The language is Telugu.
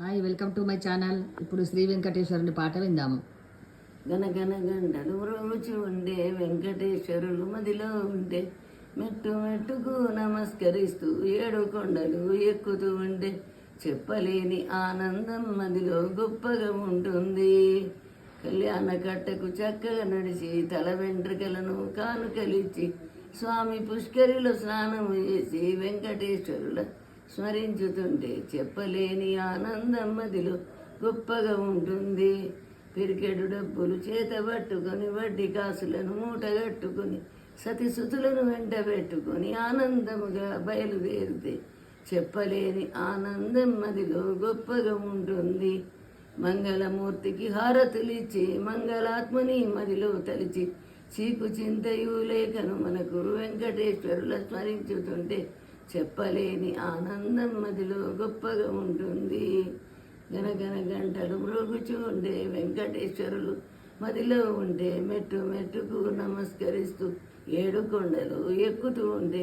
Hi welcome to my channel. ఇప్పుడు శ్రీ వెంకటేశ్వరుని పాట విందాము. గనగన గంటలు రోజు ఉండే వెంకటేశ్వరులు మదిలో ఉండే. మెట్టు మెట్టుకు నమస్కరిస్తూ ఏడు కొండలు ఎక్కుతూ ఉండే. చెప్పలేని ఆనందం మదిలో గొప్పగా ఉంటుంది. కళ్యాణ కట్టకు చక్కగా నడిచి తల వెంట్రుకలను కానుకలిచ్చి స్వామి పుష్కరిలో స్నానం చేసి వెంకటేశ్వరుల స్మరించుతుంటే చెప్పలేని ఆనందం మదిలో గొప్పగా ఉంటుంది. పిరికెడు డబ్బులు చేత పట్టుకొని వడ్డీ కాసులను మూటగట్టుకొని సతిసుతులను వెంట పెట్టుకొని ఆనందముగా బయలుదేరితే చెప్పలేని ఆనందం మదిలో గొప్పగా ఉంటుంది. మంగళమూర్తికి హారతులిచ్చి మంగళాత్మని మదిలో తలిచి చీకు చింతయు లేఖను మనకు వెంకటేశ్వరుల స్మరించుతుంటే చెప్పలేని ఆనందం మదిలో గొప్పగా ఉంటుంది. గనగన గంటలు మ్రోగుచూ ఉండే వెంకటేశ్వరులు మదిలో ఉండే మెట్టు మెట్టుకు నమస్కరిస్తూ ఏడు కొండలు ఎక్కుతూ ఉండే